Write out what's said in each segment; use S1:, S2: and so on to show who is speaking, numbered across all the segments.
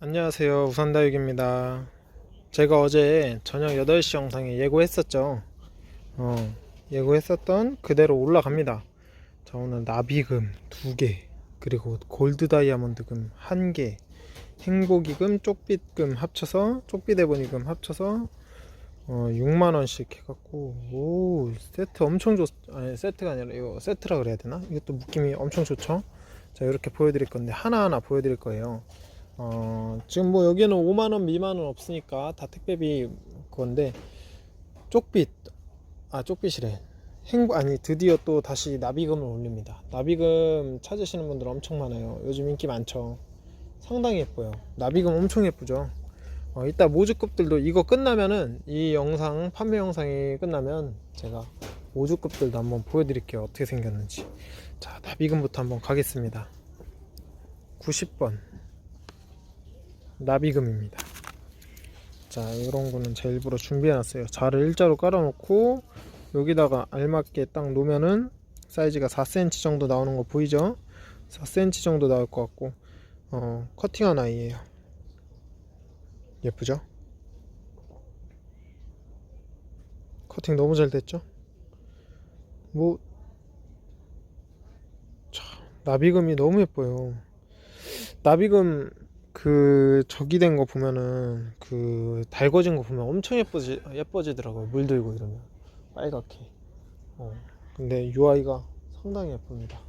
S1: 안녕하세요. 우산다육입니다. 제가 어제 저녁 8시 영상에 예고했었죠. 어, 예고했었던 그대로 올라갑니다. 자 오늘 나비금 2개 그리고 골드 다이아몬드금 1개 행복이금 쪽빛금 합쳐서 쪽빛 에보니금 합쳐서 어, 6만원씩 해갖고 오 세트 엄청 좋 아니 세트가 아니라 이거 세트라 그래야 되나? 이것도 느낌이 엄청 좋죠? 자 이렇게 보여드릴 건데 하나하나 보여드릴 거예요. 어, 지금 뭐 여기는 5만원 미만은 없으니까 다 택배비 그건데 쪽빛 아 쪽빛이래. 행복 아니 드디어 또 다시 나비금을 올립니다. 나비금 찾으시는 분들 엄청 많아요. 요즘 인기 많죠? 상당히 예뻐요. 나비금 엄청 예쁘죠 어, 이따 모주급들도 이거 끝나면은 이 영상 판매 영상이 끝나면 제가 모주급들도 한번 보여드릴게요 어떻게 생겼는지 자 나비금부터 한번 가겠습니다 90번 나비금입니다. 자, 이런 거는 제가 일부러 준비해놨어요. 자를 일자로 깔아놓고 여기다가 알맞게 딱 놓으면은 사이즈가 4cm 정도 나오는 거 보이죠? 4cm 정도 나올 것 같고 어, 커팅한 아이예요. 예쁘죠? 커팅 너무 잘 됐죠? 뭐 자, 나비금이 너무 예뻐요. 나비금 그 저기 된거 보면은 그 달궈진 거 보면 엄청 예뻐지 예뻐지더라고요 물 들고 이러면 빨갛게 어 근데 UI가 상당히 예쁩니다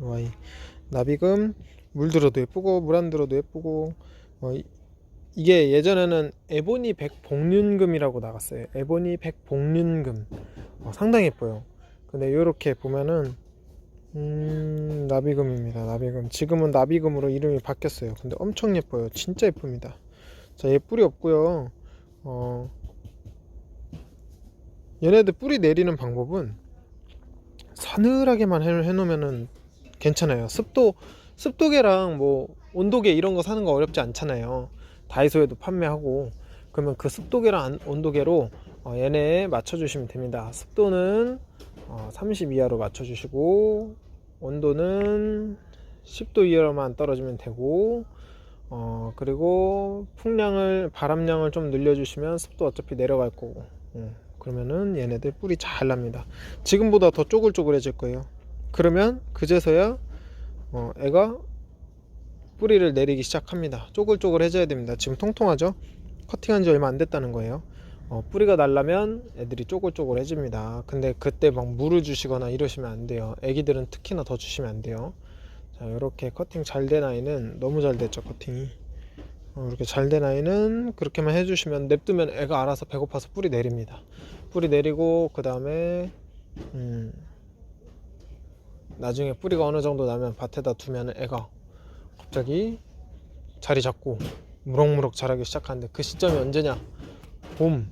S1: UI 나비금 물 들어도 예쁘고 물 안 들어도 예쁘고 어, 이, 이게 예전에는 에보니 백복륜금이라고 나갔어요 에보니 백복륜금 어, 상당히 예뻐요 근데 이렇게 보면은 음, 나비금입니다. 나비금. 지금은 나비금으로 이름이 바뀌었어요. 근데 엄청 예뻐요. 진짜 예쁩니다. 자, 얘 뿌리 없고요. 어, 얘네들 뿌리 내리는 방법은 서늘하게만 해, 해놓으면은 괜찮아요. 습도, 습도계랑 뭐 온도계 이런 거 사는 거 어렵지 않잖아요. 다이소에도 판매하고. 그러면 그 습도계랑 안- 온도계로 어, 얘네 맞춰주시면 됩니다. 습도는 어, 30 이하로 맞춰주시고 온도는 10도 이하로만 떨어지면 되고 어, 그리고 풍량을 바람량을 좀 늘려주시면 습도 어차피 내려갈 거고 어, 그러면은 얘네들 뿌리 잘 납니다. 지금보다 더 쪼글쪼글해질 거예요. 그러면 그제서야 어, 애가 뿌리를 내리기 시작합니다. 쪼글쪼글해져야 됩니다. 지금 통통하죠? 커팅한 지 얼마 안 됐다는 거예요. 어, 뿌리가 날라면 애들이 쪼글쪼글해집니다. 근데 그때 막 물을 주시거나 이러시면 안 돼요. 애기들은 특히나 더 주시면 안 돼요. 자, 이렇게 커팅 잘 된 아이는 너무 잘 됐죠, 커팅이. 어, 이렇게 잘 된 아이는 그렇게만 해주시면 냅두면 애가 알아서 배고파서 뿌리 내립니다. 뿌리 내리고 그 다음에 음, 나중에 뿌리가 어느 정도 나면 밭에다 두면 애가 갑자기 자리 잡고 무럭무럭 자라기 시작하는데 그 시점이 언제냐? 봄.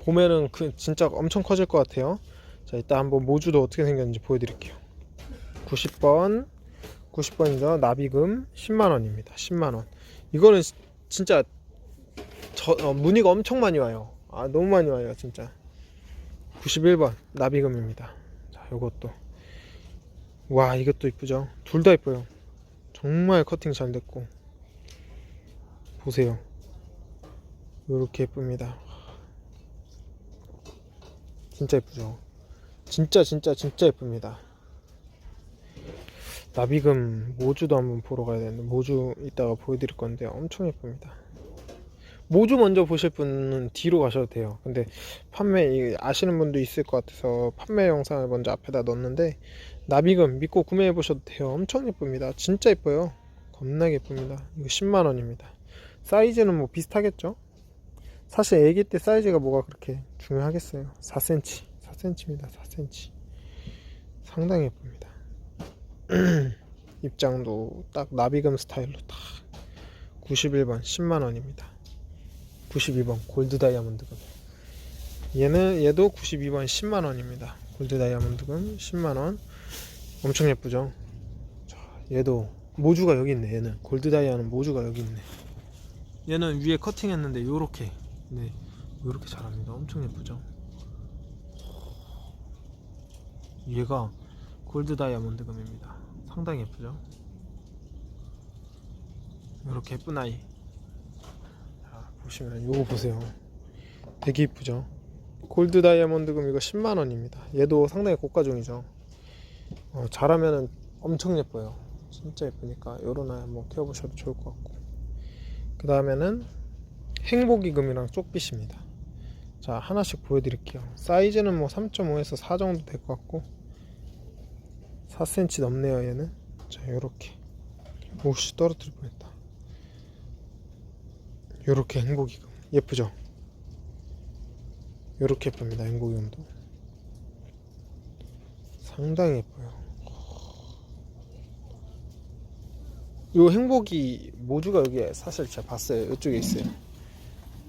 S1: 봄에는 그 진짜 엄청 커질 것 같아요. 자, 이따 한번 모주도 어떻게 생겼는지 보여드릴게요. 90번, 90번이죠. 나비금 10만 원입니다. 10만 원. 이거는 시- 진짜 저, 어, 문의가 엄청 많이 와요. 아, 너무 많이 와요, 진짜. 91번 나비금입니다. 자, 요것도. 와, 이것도 이쁘죠. 둘 다 이뻐요. 정말 커팅 잘 됐고. 보세요. 이렇게 예쁩니다. 진짜 예쁘죠. 진짜 진짜 진짜 예쁩니다. 나비금 모주도 한번 보러 가야 되는데 모주 이따가 보여드릴 건데 엄청 예쁩니다. 모주 먼저 보실 분은 뒤로 가셔도 돼요. 근데 판매 이- 아시는 분도 있을 것 같아서 판매 영상을 먼저 앞에다 넣었는데 나비금 믿고 구매해 보셔도 돼요. 엄청 예쁩니다. 진짜 예뻐요. 겁나게 예쁩니다. 이거 10만 원입니다. 사이즈는 뭐 비슷하겠죠? 사실 애기 때 사이즈가 뭐가 그렇게 중요하겠어요. 4cm, 4cm입니다. 4cm. 상당히 예쁩니다. 입장도 딱 나비금 스타일로 딱 91번 10만 원입니다. 92번 골드 다이아몬드금. 얘는 얘도 92번 10만 원입니다. 골드 다이아몬드금 10만 원. 엄청 예쁘죠? 자, 얘도 모주가 여기 있네. 얘는 골드 다이아는 모주가 여기 있네. 얘는 위에 커팅했는데 요렇게 네 요렇게 자랍니다 엄청 예쁘죠 얘가 골드 다이아몬드 금입니다. 상당히 예쁘죠? 이렇게 예쁜 아이. 자, 보시면 요거 보세요. 되게 예쁘죠? 골드 다이아몬드 금 이거 10만 원입니다. 얘도 상당히 고가종이죠. 어, 잘하면은 엄청 예뻐요. 진짜 예쁘니까 요런 아이 한번 키워보셔도 좋을 것 같고. 그 다음에는 행복이 금이랑 쪽빛입니다. 자 하나씩 보여드릴게요. 사이즈는 뭐 3.5에서 4 정도 될 것 같고 4cm 넘네요 얘는. 자 요렇게 오씨 떨어뜨릴 뻔했다. 요렇게 행복이 금 예쁘죠? 요렇게 예쁩니다 행복이 금도 상당히 예뻐요. 요 행복이 모주가 여기 에 사실 제가 봤어요. 이쪽에 있어요.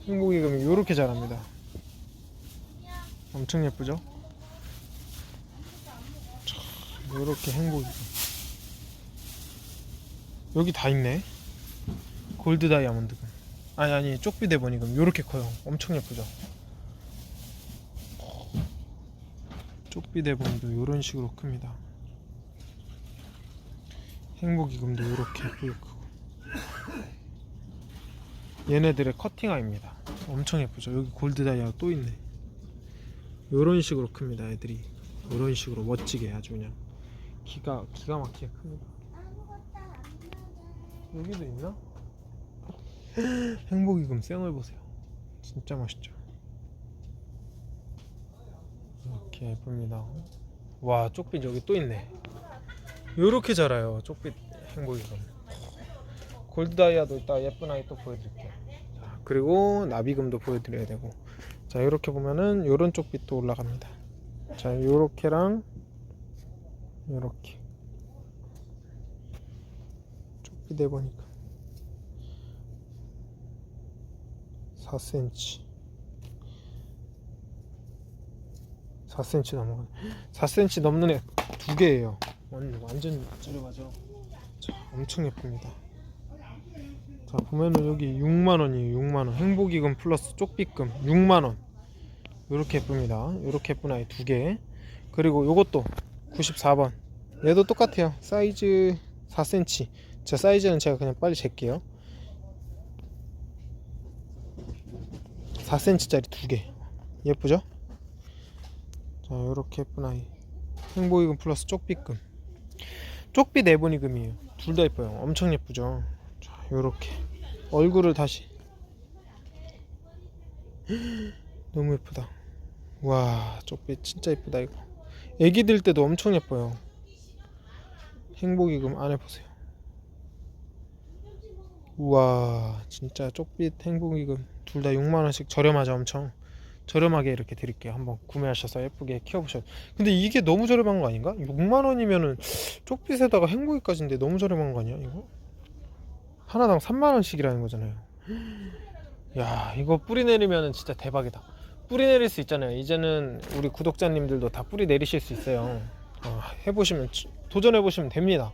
S1: 행복이 금이 요렇게 자랍니다. 엄청 예쁘죠? 참, 요렇게 행복이 금. 여기 다 있네. 골드 다이아몬드 금. 아니 아니 쪽비 대 보니 금 요렇게 커요. 엄청 예쁘죠? 쪽비 대 본도 요런 식으로 큽니다. 행복이금도 이렇게 예쁘게 크고. 얘네들의 커팅아입니다. 엄청 예쁘죠? 여기 골드 다이아 또 있네. 이런 식으로 큽니다 애들이. 이런 식으로 멋지게 아주 그냥 기가 기가 막히게 큽니다. 여기도 있나? 행복이금 쌩을 보세요. 진짜 멋있죠? 이렇게 예쁩니다. 와 쪽빛 여기 또 있네 요렇게 자라요 쪽빛 행복이금 골드 다이아도 이따 예쁜 아이 또 보여드릴게요. 자, 그리고 나비금도 보여드려야 되고. 자 요렇게 보면은 요런 쪽빛도 올라갑니다. 자 요렇게랑 요렇게. 쪽빛 해보니까. 4cm 4cm 넘어가 4cm 넘는 애 두 개예요 완- 완전 저렴하죠. 자, 엄청 예쁩니다. 자, 보면은 여기 6만원이에요. 6만원. 행복이금 플러스 쪽비금 6만원. 요렇게 예쁩니다. 요렇게 예쁜 아이 두 개. 그리고 요것도 94번. 얘도 똑같아요. 사이즈 4cm. 제 사이즈는 제가 그냥 빨리 잴게요. 4cm짜리 두 개. 예쁘죠? 자, 요렇게 예쁜 아이. 행복이금 플러스 쪽비금. 쪽빛 네분이금이에요. 둘 다 예뻐요. 엄청 예쁘죠. 자, 요렇게 얼굴을 다시 너무 예쁘다. 와, 쪽빛 진짜 예쁘다 이거. 애기들 때도 엄청 예뻐요. 행복이금 안에 보세요. 우와, 진짜 쪽빛 행복이금 둘 다 6만 원씩 저렴하죠, 엄청. 저렴하게 이렇게 드릴게요. 한번 구매하셔서 예쁘게 키워보셔도. 근데 이게 너무 저렴한 거 아닌가? 6만 원이면은 쪽빛에다가 행복이까지인데 너무 저렴한 거 아니야 이거? 하나당 3만 원씩이라는 거잖아요. 야 이거 뿌리 내리면은 진짜 대박이다. 뿌리 내릴 수 있잖아요. 이제는 우리 구독자님들도 다 뿌리 내리실 수 있어요. 어, 해보시면 도전해 보시면 됩니다.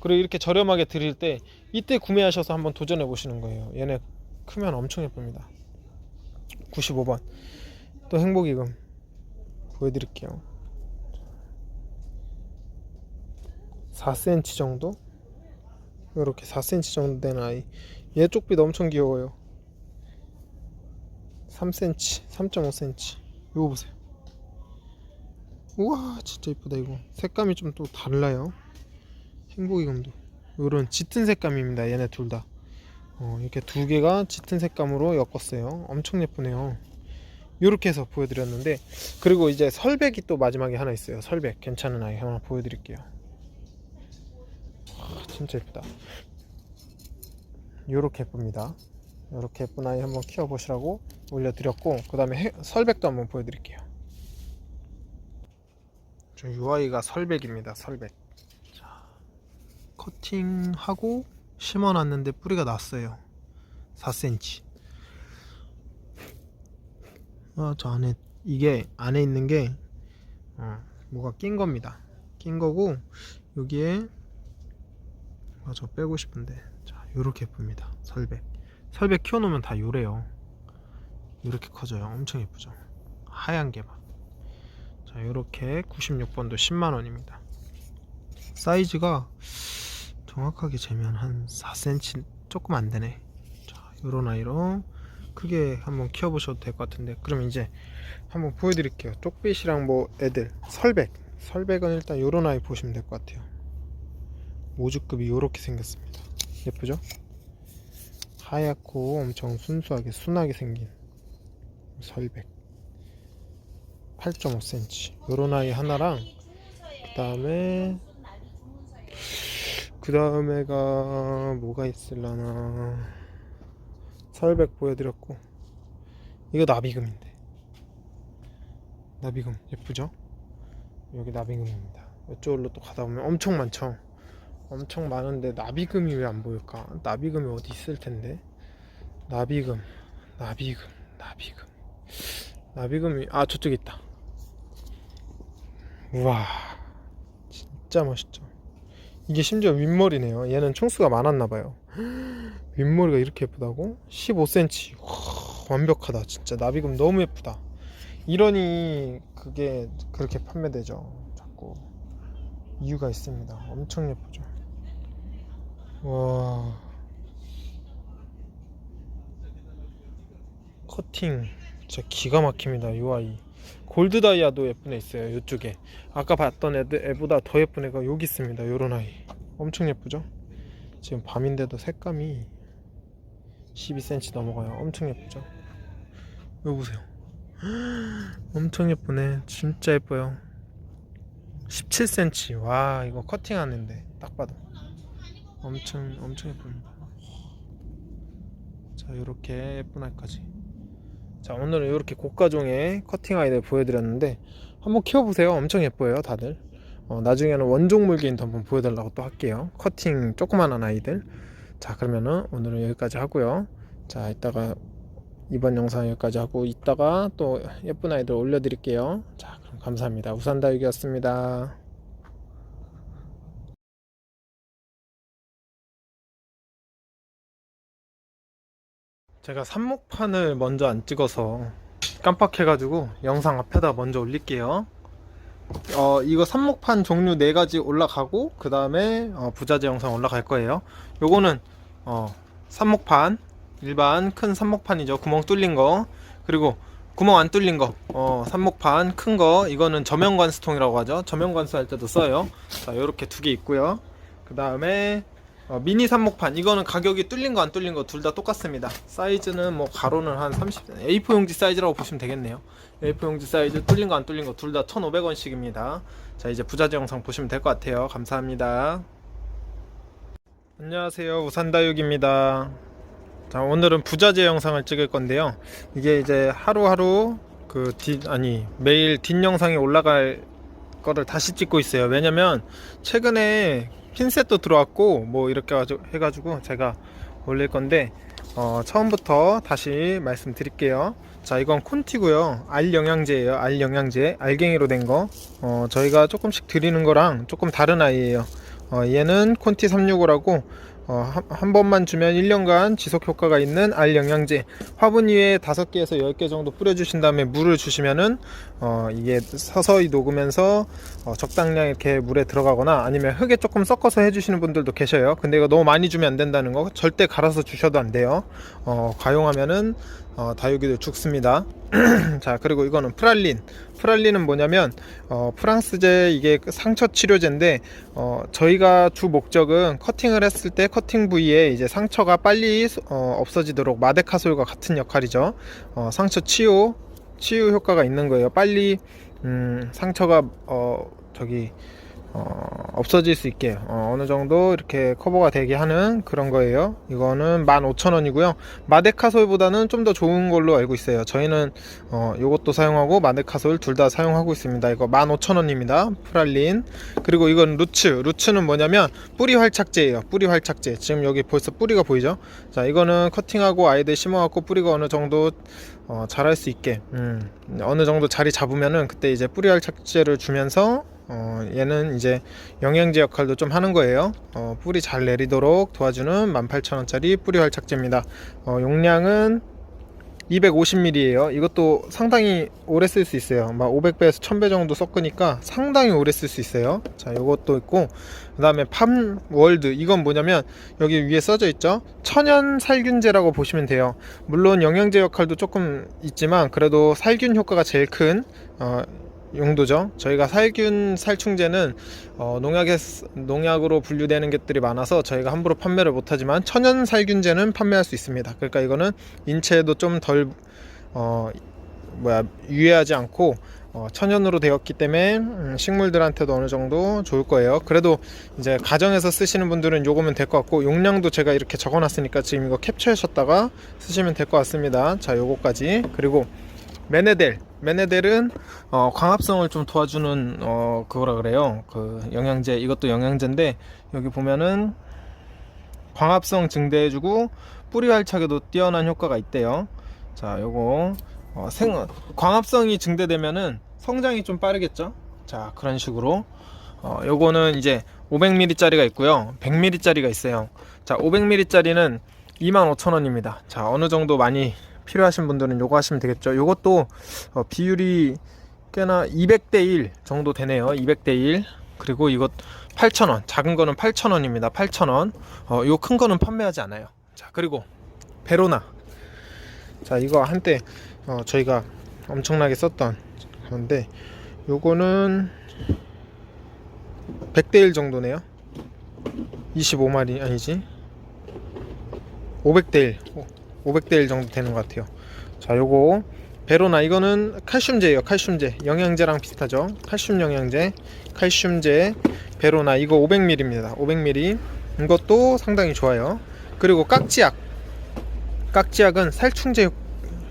S1: 그리고 이렇게 저렴하게 드릴 때 이때 구매하셔서 한번 도전해 보시는 거예요. 얘네 크면 엄청 예쁩니다. 95번 또 행복이금 보여드릴게요. 4cm 정도? 이렇게 4cm 정도 되는 아이. 얘 쪽빛 엄청 귀여워요. 3cm 3.5cm 이거 보세요. 우와 진짜 이쁘다 이거. 색감이 좀 또 달라요. 행복이금도 이런 짙은 색감입니다 얘네 둘다. 어, 이렇게 두 개가 짙은 색감으로 엮었어요. 엄청 예쁘네요 이렇게 해서 보여드렸는데 그리고 이제 설백이 또 마지막에 하나 있어요. 설백. 괜찮은 아이 하나 보여드릴게요. 와, 진짜 예쁘다. 요렇게 예쁩니다. 요렇게 예쁜 아이 한번 키워보시라고 올려드렸고 그 다음에 설백도 한번 보여드릴게요. 저 아이가 설백입니다. 설백. 자, 커팅하고 심어놨는데 뿌리가 났어요. 4cm 아, 저 안에 이게 안에 있는 게 어, 뭐가 낀 겁니다. 낀 거고 여기에 아, 저 빼고 싶은데 자 요렇게 예쁩니다. 설백 설백 키워놓으면 다 요래요. 이렇게 커져요. 엄청 예쁘죠. 하얀 게 막. 자자 이렇게 96번도 10만 원입니다 사이즈가 정확하게 재면 한 4cm 조금 안 되네 자 요런 아이로 크게 한번 키워보셔도 될 것 같은데 그럼 이제 한번 보여드릴게요. 쪽빛이랑 뭐 애들 설백. 설백은 일단 요런 아이 보시면 될 것 같아요. 모주급이 요렇게 생겼습니다. 예쁘죠? 하얗고 엄청 순수하게 순하게 생긴 설백. 8.5cm 요런 아이 하나랑 그 다음에 그 다음에가 뭐가 있을라나 설백 보여드렸고. 이거 나비금인데. 나비금. 예쁘죠? 여기 나비금입니다. 이쪽으로 또 가다 보면 엄청 많죠? 엄청 많은데 나비금이 왜 안 보일까? 나비금이 어디 있을 텐데? 나비금. 나비금. 나비금. 나비금이 아 저쪽에 있다. 우와. 진짜 멋있죠? 이게 심지어 윗머리네요. 얘는 총수가 많았나봐요 윗머리가 이렇게 예쁘다고? 15cm 와, 완벽하다 진짜. 나비금 너무 예쁘다. 이러니 그게 그렇게 판매되죠 자꾸. 이유가 있습니다. 엄청 예쁘죠. 와. 커팅. 진짜 기가 막힙니다 이 아이. 골드 다이아도 예쁜 애 있어요 이쪽에. 아까 봤던 애들 애보다 더 예쁜 애가 여기 있습니다 요런 아이. 엄청 예쁘죠? 지금 밤인데도 색감이 12cm 넘어가요. 엄청 예쁘죠? 여기 보세요. 엄청 예쁘네. 진짜 예뻐요. 17cm 와 이거 커팅하는데 딱 봐도 엄청 엄청 예쁩니다. 자 이렇게 예쁜 아이까지. 자 오늘은 이렇게 고가종의 커팅 아이들 보여드렸는데 한번 키워보세요. 엄청 예뻐요 다들. 어, 나중에는 원종 물개인도 한번 보여달라고 또 할게요. 커팅 조그만한 아이들 자 그러면은 오늘은 여기까지 하고요. 자 이따가 이번 영상 여기까지 하고 이따가 또 예쁜 아이들 올려드릴게요. 자 그럼 감사합니다. 우산다육이었습니다. 제가 삽목판을 먼저 안 찍어서 깜빡해가지고 영상 앞에다 먼저 올릴게요 어 이거 삽목판 종류 네 가지 올라가고 그 다음에 어, 부자재 영상 올라갈 거예요. 요거는 어 삽목판. 일반 큰 삽목판이죠. 구멍 뚫린 거. 그리고 구멍 안 뚫린 거. 어, 삽목판 큰 거. 이거는 저면관수통이라고 하죠. 저면관수 할 때도 써요. 자 요렇게 두 개 있고요. 그 다음에 어, 미니 삽목판. 이거는 가격이 뚫린 거 안 뚫린 거 둘 다 똑같습니다. 사이즈는 뭐 가로는 한 30, A4 용지 사이즈라고 보시면 되겠네요. A4 용지 사이즈 뚫린 거 안 뚫린 거 둘 다 1,500원씩입니다. 자 이제 부자재 영상 보시면 될 것 같아요. 감사합니다. 안녕하세요. 우산다육입니다. 자 오늘은 부자재 영상을 찍을 건데요. 이게 이제 하루하루 그 뒷 아니 매일 뒷 영상이 올라갈 거를 다시 찍고 있어요. 왜냐면 최근에 핀셋도 들어왔고 뭐 이렇게 가지고- 해가지고 제가 올릴 건데 어, 처음부터 다시 말씀드릴게요. 자 이건 콘티고요. 알 영양제예요. 알 영양제. 알갱이로 된거. 어, 저희가 조금씩 드리는 거랑 조금 다른 아이예요. 어, 얘는 콘티 365라고 어, 한, 한 번만 주면 1년간 지속 효과가 있는 알 영양제. 화분 위에 5개에서 10개 정도 뿌려주신 다음에 물을 주시면은 어, 이게 서서히 녹으면서 어, 적당량 이렇게 물에 들어가거나 아니면 흙에 조금 섞어서 해주시는 분들도 계셔요. 근데 이거 너무 많이 주면 안 된다는 거 절대 갈아서 주셔도 안 돼요. 어, 과용하면은 어, 다육이도 죽습니다 자 그리고 이거는 프랄린. 프랄린은 뭐냐면 어, 프랑스제 이게 상처 치료제인데 어, 저희가 주 목적은 커팅을 했을 때 커팅 부위에 이제 상처가 빨리 어, 없어지도록 마데카솔과 같은 역할이죠. 어, 상처 치유 치유 효과가 있는 거예요. 빨리 음, 상처가 어, 저기 어, 없어질 수 있게 어, 느 정도 이렇게 커버가 되게 하는 그런 거예요. 이거는 15,000원이고요. 마데카솔보다는 좀 더 좋은 걸로 알고 있어요. 저희는 어, 이것도 사용하고 마데카솔 둘 다 사용하고 있습니다. 이거 15,000원입니다. 프랄린. 그리고 이건 루츠. 루츠는 뭐냐면 뿌리 활착제예요. 뿌리 활착제. 지금 여기 벌써 뿌리가 보이죠? 자 이거는 커팅하고 아이들 심어갖고 뿌리가 어느 정도 어, 자랄 수 있게 음, 어느 정도 자리 잡으면은 그때 이제 뿌리 활착제를 주면서 어, 얘는 이제 영양제 역할도 좀 하는 거예요. 어, 뿌리 잘 내리도록 도와주는 18,000원짜리 뿌리 활착제입니다. 어, 용량은 250ml예요. 이것도 상당히 오래 쓸 수 있어요. 막 500배에서 1000배 정도 섞으니까 상당히 오래 쓸 수 있어요. 자, 이것도 있고 그다음에 팜 월드 이건 뭐냐면 여기 위에 써져 있죠. 천연 살균제라고 보시면 돼요. 물론 영양제 역할도 조금 있지만 그래도 살균 효과가 제일 큰 어, 용도죠. 저희가 살균 살충제는 어, 농약에 쓰- 농약으로 분류되는 것들이 많아서 저희가 함부로 판매를 못하지만 천연 살균제는 판매할 수 있습니다. 그러니까 이거는 인체에도 좀덜 어, 뭐야 유해하지 않고 어, 천연으로 되었기 때문에 음, 식물들한테도 어느 정도 좋을 거예요. 그래도 이제 가정에서 쓰시는 분들은 요거면 될 것 같고 용량도 제가 이렇게 적어놨으니까 지금 이거 캡처하셨다가 쓰시면 될 것 같습니다. 자, 요거까지 그리고 메네델 메네델은 어, 광합성을 좀 도와주는 어, 그거라 그래요. 그 영양제 이것도 영양제인데 여기 보면은 광합성 증대해주고 뿌리 활착에도 뛰어난 효과가 있대요. 자, 요거 어, 생 광합성이 증대되면은 성장이 좀 빠르겠죠. 자, 그런 식으로 어, 요거는 이제 500ml짜리가 있고요. 100ml짜리가 있어요. 자, 500ml짜리는 25,000원입니다. 자, 어느 정도 많이 필요하신 분들은 요거 하시면 되겠죠. 요것도 어, 비율이 꽤나 200대 1 정도 되네요. 200대 1. 그리고 이것 8,000원. 작은 거는 8,000원입니다. 8,000원. 어, 요 큰 거는 판매하지 않아요. 자, 그리고 베로나. 자, 이거 한때 어, 저희가 엄청나게 썼던 건데 요거는 100대 1 정도네요. 25마리 아니지. 500대 1. 500대 1 정도 되는 것 같아요. 자, 요거 베로나 이거는 칼슘제예요. 칼슘제. 영양제랑 비슷하죠. 칼슘 영양제. 칼슘제 베로나 이거 500ml입니다. 500ml. 이것도 상당히 좋아요. 그리고 깍지약. 깍지약은 살충제 역-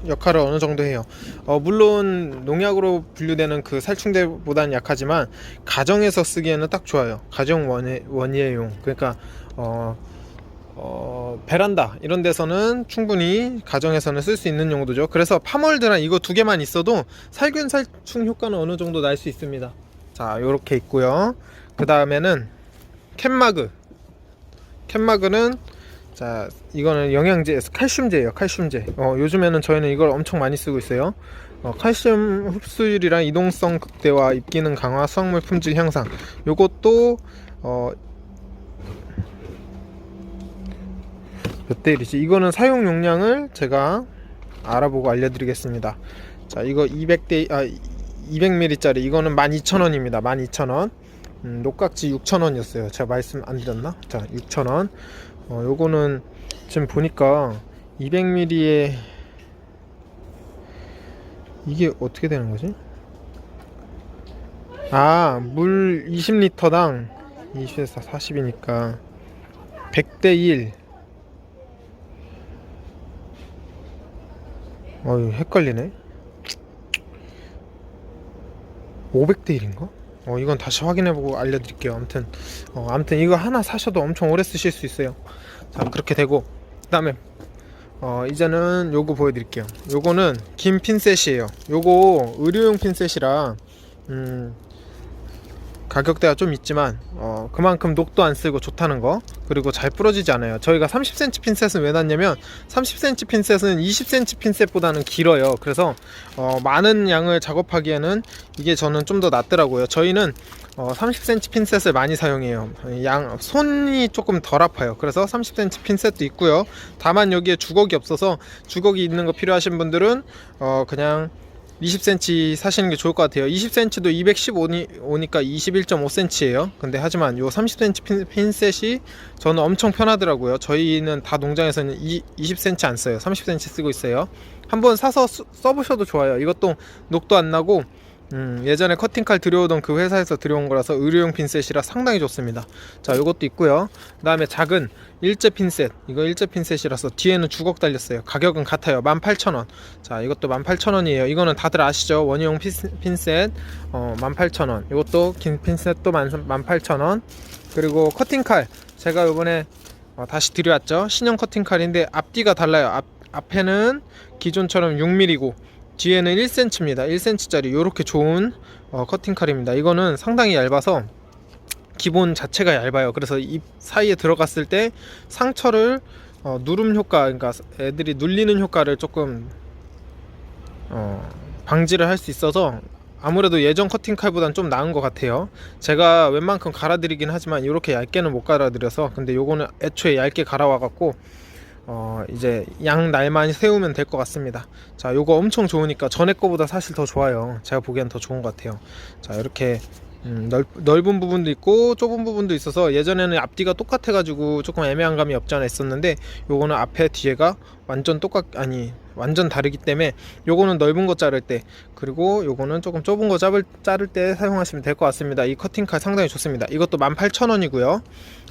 S1: 역할을 어느 정도 해요. 어, 물론 농약으로 분류되는 그 살충제보다는 약하지만 가정에서 쓰기에는 딱 좋아요. 가정 원예, 원예용. 그러니까 어, 어, 베란다 이런 데서는 충분히 가정에서는 쓸 수 있는 용도죠. 그래서 파몰드랑 이거 두 개만 있어도 살균 살충 효과는 어느 정도 날 수 있습니다. 자, 요렇게 있고요. 그 다음에는 캔마그. 캔마그는 자, 이거는 영양제, 칼슘제예요. 칼슘제. 어, 요즘에는 저희는 이걸 엄청 많이 쓰고 있어요. 어, 칼슘 흡수율이랑 이동성 극대화, 입기능 강화, 수확물 품질 향상. 요것도 어, 몇 대 1이지? 이거는 사용 용량을 제가 알아보고 알려드리겠습니다. 자, 이거 200대 아 200ml짜리 이거는 12,000원입니다. 12,000원. 음, 녹각지 6,000원이었어요. 제가 말씀 안 드렸나? 자, 6,000원. 어, 요거는 지금 보니까 200ml에 이게 어떻게 되는 거지? 아, 물 20리터당 20에서 40이니까 100대 1. 어휴, 헷갈리네. 500대 1인가? 어, 이건 다시 확인해보고 알려드릴게요. 아무튼, 어, 아무튼 이거 하나 사셔도 엄청 오래 쓰실 수 있어요. 자, 그렇게 되고, 그 다음에, 어, 이제는 요거 보여드릴게요. 요거는 긴 핀셋이에요. 요거 의료용 핀셋이라, 음, 가격대가 좀 있지만 어, 그만큼 녹도 안 쓰고 좋다는 거. 그리고 잘 부러지지 않아요. 저희가 30cm 핀셋은 왜 놨냐면 30cm 핀셋은 20cm 핀셋보다는 길어요. 그래서 어, 많은 양을 작업하기에는 이게 저는 좀 더 낫더라고요. 저희는 어, 30cm 핀셋을 많이 사용해요. 양 손이 조금 덜 아파요. 그래서 30cm 핀셋도 있고요. 다만 여기에 주걱이 없어서 주걱이 있는 거 필요하신 분들은 어, 그냥 20cm 사시는 게 좋을 것 같아요. 20cm도 215니까 21.5cm예요. 근데 하지만 요 30cm 핀, 핀셋이 저는 엄청 편하더라고요. 저희는 다 농장에서는 이, 20cm 안 써요. 30cm 쓰고 있어요. 한번 사서 쓰- 써보셔도 좋아요. 이것도 녹도 안 나고 음, 예전에 커팅칼 들여오던 그 회사에서 들여온 거라서 의료용 핀셋이라 상당히 좋습니다. 자, 요것도 있고요. 그 다음에 작은 일제 핀셋. 이거 일제 핀셋이라서 뒤에는 주걱 달렸어요. 가격은 같아요. 18,000원. 자, 이것도 18,000원이에요. 이거는 다들 아시죠? 원형 핀- 핀셋. 어, 18,000원. 이것도 긴 핀셋도 18,000원. 그리고 커팅칼. 제가 요번에 어, 다시 들여왔죠. 신형 커팅칼인데 앞뒤가 달라요. 앞, 앞에는 기존처럼 6mm고 뒤에는 1cm입니다. 1cm짜리 이렇게 좋은 어, 커팅 칼입니다. 이거는 상당히 얇아서 기본 자체가 얇아요. 그래서 입 사이에 들어갔을 때 상처를 어, 누름 효과, 그러니까 애들이 눌리는 효과를 조금 어, 방지를 할 수 있어서 아무래도 예전 커팅 칼보단 좀 나은 것 같아요. 제가 웬만큼 갈아드리긴 하지만 이렇게 얇게는 못 갈아드려서 근데 요거는 애초에 얇게 갈아와 갖고 어 이제 양 날만 세우면 될 것 같습니다. 자, 요거 엄청 좋으니까 전에 거보다 사실 더 좋아요. 제가 보기엔 더 좋은 것 같아요. 자, 이렇게 음, 넓, 넓은 부분도 있고 좁은 부분도 있어서 예전에는 앞뒤가 똑같아 가지고 조금 애매한 감이 없지 않아 있었는데 요거는 앞에 뒤에가 완전 똑같 아니 완전 다르기 때문에 요거는 넓은 거 자를 때 그리고 요거는 조금 좁은 거 자를, 자를 때 사용하시면 될 것 같습니다 이 커팅칼 상당히 좋습니다 이것도 18,000원이고요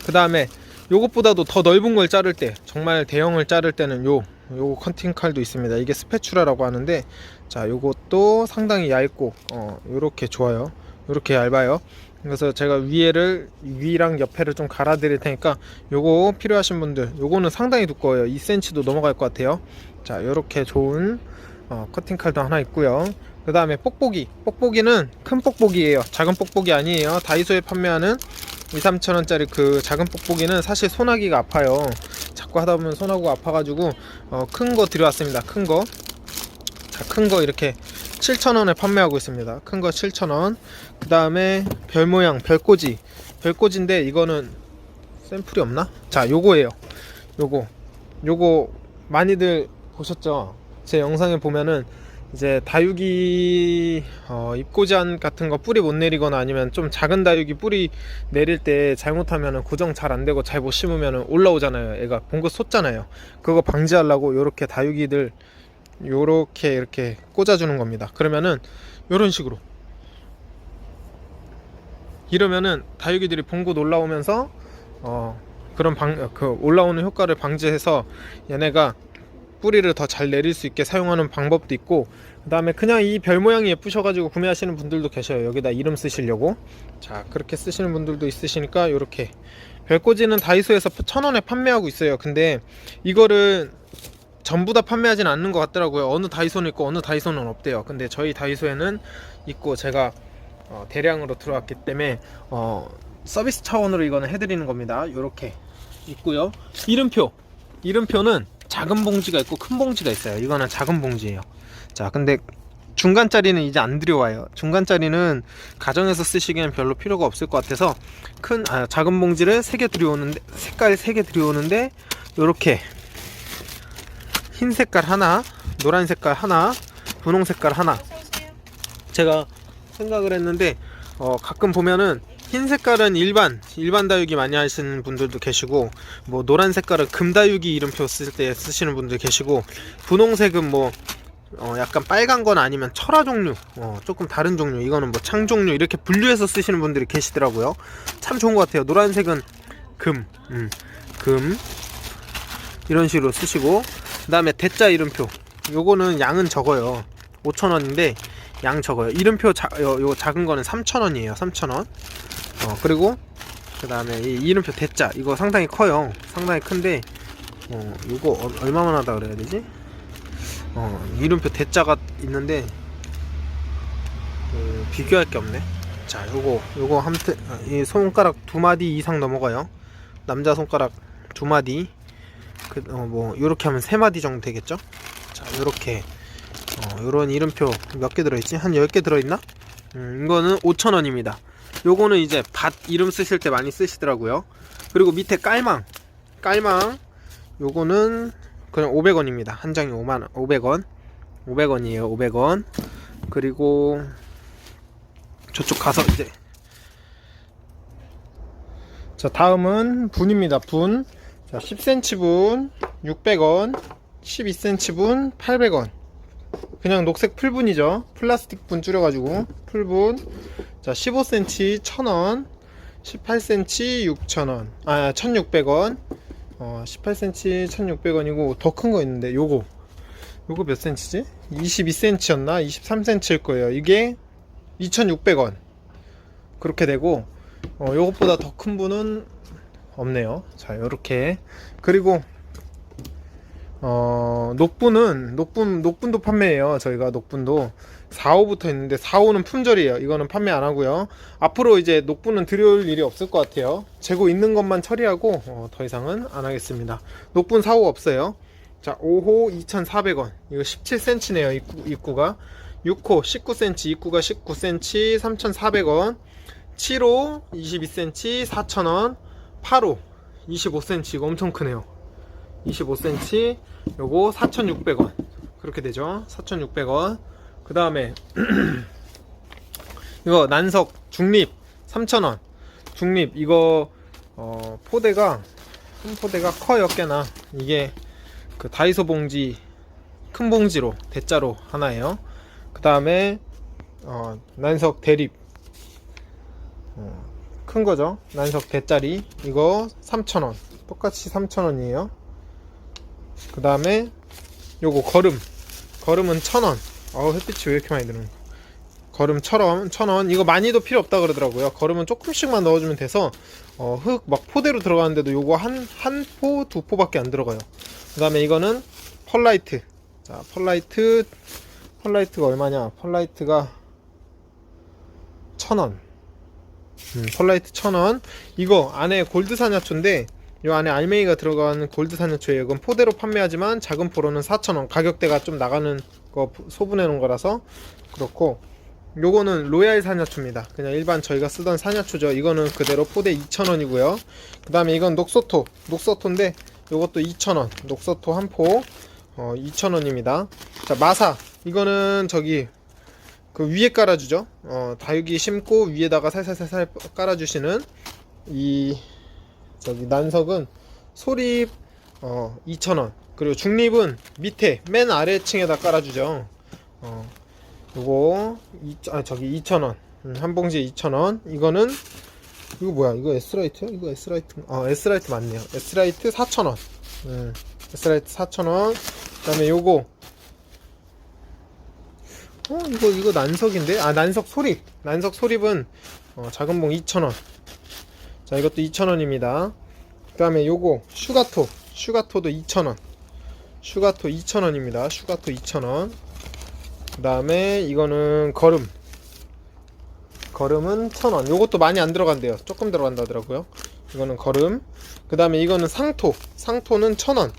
S1: 그 다음에 요것보다도 더 넓은 걸 자를 때 정말 대형을 자를 때는 요 요거 커팅칼도 있습니다. 이게 스패츄라라고 하는데 자 요것도 상당히 얇고 어 요렇게 좋아요. 요렇게 얇아요. 그래서 제가 위에를 위랑 옆에를 좀 갈아 드릴 테니까 요거 필요하신 분들 요거는 상당히 두꺼워요. 2cm도 넘어갈 것 같아요. 자 요렇게 좋은 어, 커팅 칼도 하나 있고요 그 다음에 뽁뽁이 뽁뽁이는 큰 뽁뽁이에요 작은 뽁뽁이 아니에요 다이소에 판매하는 2, 3천원짜리 그 작은 뽁뽁이는 사실 손하기가 아파요 자꾸 하다 보면 손하고 아파가지고 어, 큰 거 들여왔습니다 큰거 자, 큰거 이렇게 7,000원에 판매하고 있습니다. 큰 거 7,000원. 그 다음에 별 모양, 별꽂이. 별꽂이인데 이거는 샘플이 없나? 자, 요거예요. 요거. 요거 많이들 보셨죠? 제 영상에 보면은 이제 다육이 어, 잎고지안 같은 거 뿌리 못 내리거나 아니면 좀 작은 다육이 뿌리 내릴 때 잘못하면은 고정 잘 안 되고 잘 못 심으면은 올라오잖아요. 애가 봉긋 솟잖아요. 그거 방지하려고 요렇게 다육이들 요렇게 이렇게 꽂아주는 겁니다. 그러면은 요런 식으로 이러면은 다육이들이 봉긋 올라오면서 어 그런 방 그 올라오는 효과를 방지해서 얘네가 뿌리를 더 잘 내릴 수 있게 사용하는 방법도 있고 그 다음에 그냥 이 별 모양이 예쁘셔가지고 구매하시는 분들도 계셔요 여기다 이름 쓰시려고 자 그렇게 쓰시는 분들도 있으시니까 요렇게 별꽂이는 다이소에서 천원에 판매하고 있어요 근데 이거를 전부 다 판매하진 않는 것 같더라고요. 어느 다이소는 있고 어느 다이소는 없대요. 근데 저희 다이소에는 있고 제가 어, 대량으로 들어왔기 때문에 어, 서비스 차원으로 이거는 해드리는 겁니다. 이렇게 있고요. 이름표 이름표는 작은 봉지가 있고 큰 봉지가 있어요. 이거는 작은 봉지예요. 자, 근데 중간짜리는 이제 안 들여와요. 중간짜리는 가정에서 쓰시기엔 별로 필요가 없을 것 같아서 큰 아, 작은 봉지를 3개 들여오는데 색깔 3개 들여오는데 이렇게 흰 색깔 하나, 노란 색깔 하나, 분홍 색깔 하나. 제가 생각을 했는데 어, 가끔 보면은 흰 색깔은 일반 일반 다육이 많이 하시는 분들도 계시고 뭐 노란 색깔은 금 다육이 이름표 쓸 때 쓰시는 분들 계시고 분홍색은 뭐 어, 약간 빨간 건 아니면 철화 종류 어, 조금 다른 종류 이거는 뭐 창 종류 이렇게 분류해서 쓰시는 분들이 계시더라고요. 참 좋은 것 같아요. 노란색은 금, 음, 금 이런 식으로 쓰시고 그 다음에 대자 이름표. 요거는 양은 적어요. 5천원인데 양 적어요. 이름표 자, 요, 요 작은 거는 3천원이에요. 3천원. 어 그리고 그 다음에 이 이름표 대자. 이거 상당히 커요. 상당히 큰데 어 요거 어, 얼마만 하다 그래야 되지? 어 이름표 대자가 있는데 그, 비교할 게 없네. 자 요거 요거 함트 이 손가락 두 마디 이상 넘어가요. 남자 손가락 두 마디. 그, 어, 뭐, 요렇게 하면 세 마디 정도 되겠죠? 자, 요렇게, 어, 요런 이름표 몇 개 들어있지? 한 10개 들어있나? 음, 이거는 5,000원입니다. 요거는 이제 밭 이름 쓰실 때 많이 쓰시더라고요. 그리고 밑에 깔망. 깔망. 요거는 그냥 500원입니다. 한 장에 5만 500원. 500원이에요. 500원. 그리고 저쪽 가서 이제 자, 다음은 분입니다. 분. 자, 10cm 분 600원, 12cm 분 800원. 그냥 녹색 풀분이죠. 플라스틱 분 줄여가지고 풀분. 자, 15cm 1000원, 18cm 6000원, 아 1600원. 어, 18cm 1600원이고 더 큰 거 있는데 요거 요거 몇 cm지? 22cm였나? 23cm일 거예요. 이게 2600원. 그렇게 되고 어, 요것보다 더 큰 분은 없네요. 자, 요렇게. 그리고 어, 녹분은 녹분 녹분도 판매해요. 저희가 녹분도 4호부터 있는데 4호는 품절이에요. 이거는 판매 안 하고요. 앞으로 이제 녹분은 들여올 일이 없을 것 같아요. 재고 있는 것만 처리하고 어, 더 이상은 안 하겠습니다. 녹분 4호 없어요. 자 5호 2,400원 이거 17cm네요 입구, 입구가 6호 19cm 입구가 19cm 3,400원 7호 22cm 4,000원 8호 25cm 이거 엄청 크네요 25cm 요거 4,600원. 그렇게 되죠? 4,600원. 그 다음에 이거 난석 중립 3,000원. 중립 이거 어, 포대가 한 포대가 커요 꽤나. 이게 그 다이소 봉지 큰 봉지로 대자로 하나예요. 그 다음에 어, 난석 대립. 어, 큰 거죠? 난석 대짜리. 이거 3,000원. 똑같이 3,000원이에요 그 다음에 요거 거름. 거름은 1,000원. 어우 햇빛이 왜 이렇게 많이 드는 거름처럼 1,000원. 이거 많이도 필요 없다 그러더라고요. 거름은 조금씩만 넣어주면 돼서 어, 흙 막 포대로 들어가는데도 요거 한 한 포 두 포밖에 안 들어가요. 그 다음에 이거는 펄라이트. 자 펄라이트 펄라이트가 얼마냐? 펄라이트가 1,000원. 음, 펄라이트 1,000원. 이거 안에 골드 사냐초인데 요 안에 알맹이가 들어간 골드 사냐초예요 이건 포대로 판매하지만 작은 포로는 4,000원 가격대가 좀 나가는 거 소분해 놓은 거라서 그렇고 요거는 로얄 사냐초입니다. 그냥 일반 저희가 쓰던 사냐초죠. 이거는 그대로 포대 2,000원이고요. 그 다음에 이건 녹소토 녹소토인데 요것도 2,000원 녹소토 한 포 어, 2,000원입니다. 자 마사. 이거는 저기 그 위에 깔아주죠. 어, 다육이 심고 위에다가 살살살살 깔아주시는 이 저기 난석은 소립 어, 2,000원. 그리고 중립은 밑에 맨 아래층에다 깔아주죠. 어, 요거 이, 아 저기 2,000원. 음, 한 봉지에 2,000원. 이거는 이거 뭐야? 이거 S라이트야? 이거 S라이트? 어 S라이트 맞네요. S라이트 4,000원. 음, S라이트 4,000원. 그 다음에 요거. 어 이거 이거 난석인데? 아 난석 소립. 난석 소립은 어, 작은 봉 2,000원 자 이것도 2,000원입니다. 그 다음에 요거 슈가토. 슈가토도 2,000원. 슈가토 2,000원입니다. 슈가토 2,000원. 그 다음에 이거는 거름. 거름은 1,000원. 요것도 많이 안 들어간대요. 조금 들어간다 하더라고요. 이거는 거름. 그 다음에 이거는 상토. 상토는 1,000원.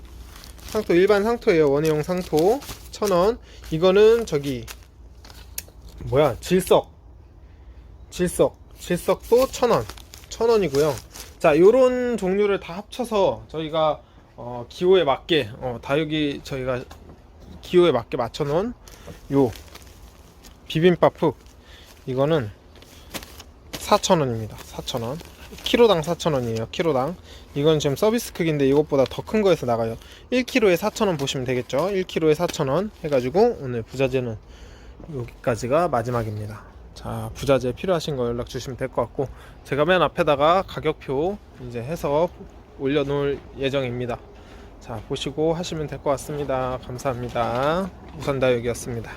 S1: 상토 일반 상토예요. 원예용 상토. 1,000원. 이거는 저기 뭐야? 질석. 질석. 질석도 1,000원 1,000원이고요. 자 요런 종류를 다 합쳐서 저희가 어, 기호에 맞게 어, 다육이 저희가 기호에 맞게 맞춰 놓은 요 비빔밥 흙 이거는 4,000원입니다. 4,000원. 키로당 4,000원이에요 키로당. 이건 지금 서비스 크기인데 이것보다 더 큰 거에서 나가요. 1kg에 4,000원 보시면 되겠죠? 1kg에 4,000원 해가지고 오늘 부자재는 여기까지가 마지막입니다 자 부자재 필요하신 거 연락 주시면 될 것 같고 제가 맨 앞에다가 가격표 이제 해서 올려놓을 예정입니다. 자 보시고 하시면 될 것 같습니다. 감사합니다. 우선다육이었습니다